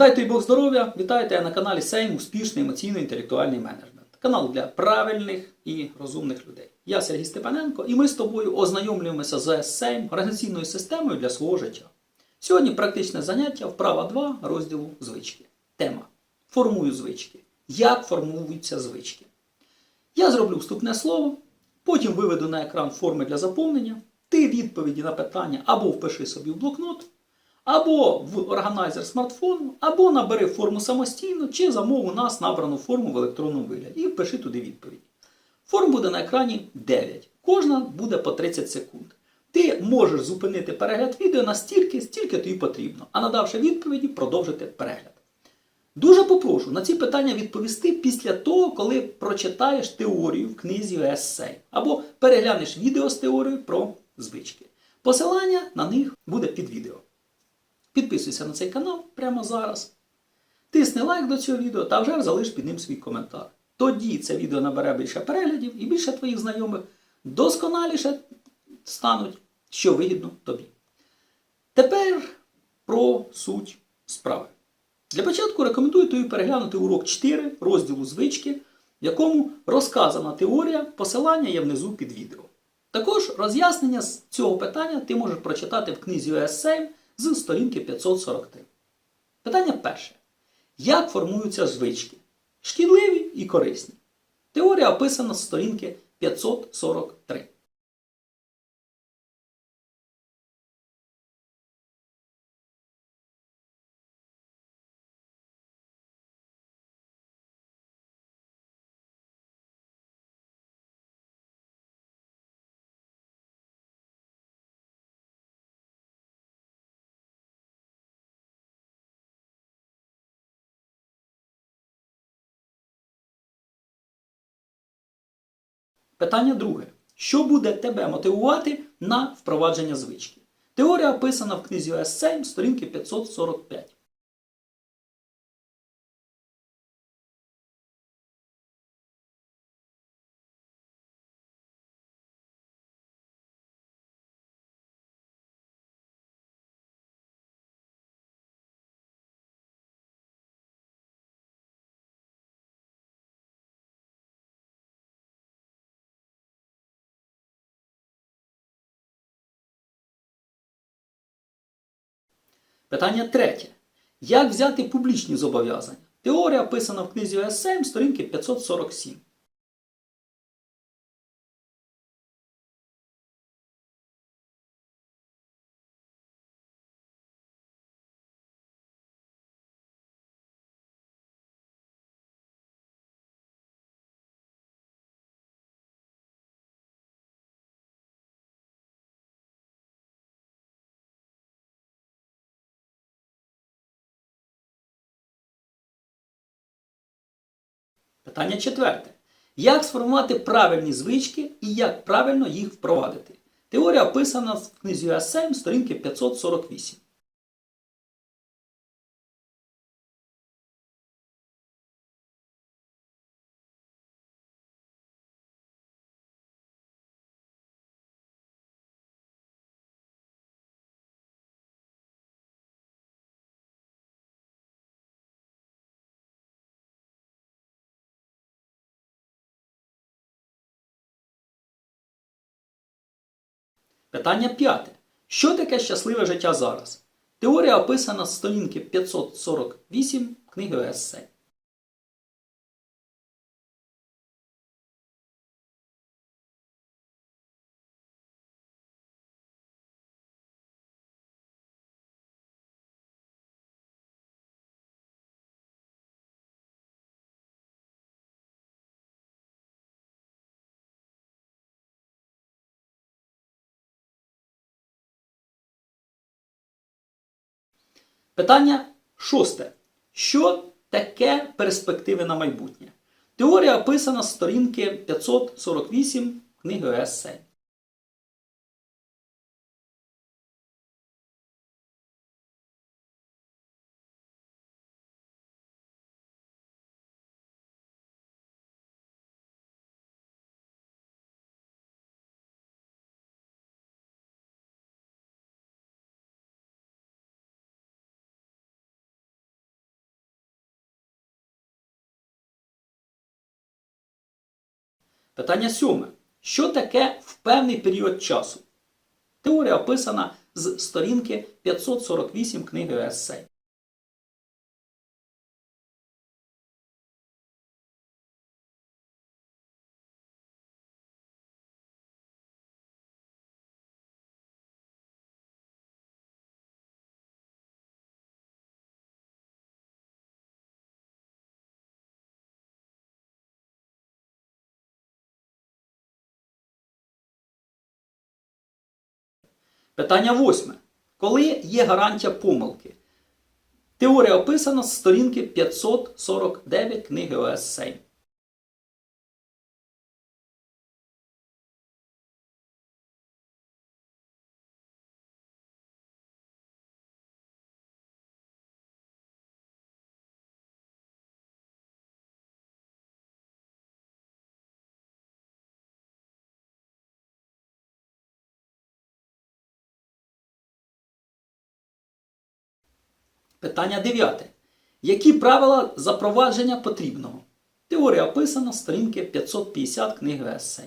Дай тобі Бог здоров'я! Вітайте я на каналі Сейм Успішний емоційно-інтелектуальний менеджмент. Канал для правильних і розумних людей. Я Сергій Степаненко, і ми з тобою ознайомлюємося з Сейм організаційною системою для свого життя. Сьогодні практичне заняття вправа 2 розділу звички. Тема Формую звички. Як формуються звички? Я зроблю вступне слово, потім виведу на екран форми для заповнення. Ти відповіді на питання або впиши собі в блокнот, або в органайзер смартфону, або набери форму самостійно, чи замов у нас набрану форму в електронному вигляді і впиши туди відповідь. Форм буде на екрані 9. Кожна буде по 30 секунд. Ти можеш зупинити перегляд відео настільки, стільки тобі потрібно, а надавши відповіді, продовжити перегляд. Дуже попрошу на ці питання відповісти після того, коли прочитаєш теорію в книзі Essay або переглянеш відео з теорією про звички. Посилання на них буде під відео. Підписуйся на цей канал прямо зараз. Тисни лайк до цього відео та вже залиш під ним свій коментар. Тоді це відео набере більше переглядів і більше твоїх знайомих досконаліше стануть, що вигідно тобі. Тепер про суть справи. Для початку рекомендую тобі переглянути урок 4 розділу звички, в якому розказана теорія, посилання є внизу під відео. Також роз'яснення з цього питання ти можеш прочитати в книзі OS7 з сторінки 543. Питання перше. Як формуються звички? Шкідливі і корисні. Теорія описана з сторінки 543. Питання друге. Що буде тебе мотивувати на впровадження звички? Теорія описана в книзі ОС7, сторінки 545. Питання третє. Як взяти публічні зобов'язання? Теорія описана в книзі ОС7, сторінки 547. Питання четверте. Як сформувати правильні звички і як правильно їх впровадити? Теорія описана в книзі ОС7, сторінки 548. Питання п'яте. Що таке щасливе життя зараз? Теорія описана з сторінки 548 книги ОСС. Питання шосте. Що таке перспективи на майбутнє? Теорія описана з сторінки 548 книги ОСС. Питання сьоме. Що таке в певний період часу? Теорія описана з сторінки 548 книги Ессей. Питання восьме. Коли є гарантія помилки? Теорія описана з сторінки 549 книги ОС 7. Питання дев'яте. Які правила запровадження потрібного? Теорія описана сторінки 550 книги ЕССЕЙ.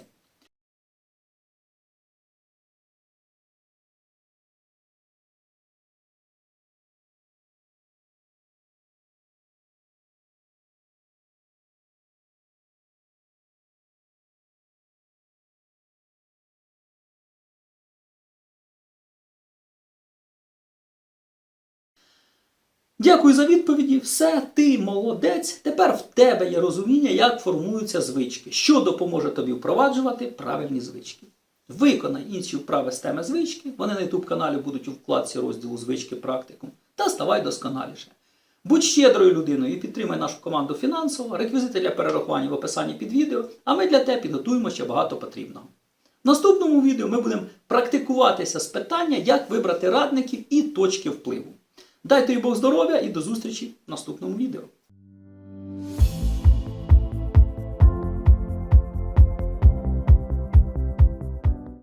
Дякую за відповіді. Все, ти молодець. Тепер в тебе є розуміння, як формуються звички, що допоможе тобі впроваджувати правильні звички. Виконай інші вправи з теми звички. Вони на YouTube каналі будуть у вкладці розділу звички практикум. Та ставай досконаліше. Будь щедрою людиною і підтримай нашу команду фінансово. Реквізити для перерахування в описанні під відео, а ми для тебе підготуємо ще багато потрібного. В наступному відео ми будемо практикуватися з питання, як вибрати радників і точки впливу. Дайте їй Бог здоров'я і до зустрічі в наступному відео.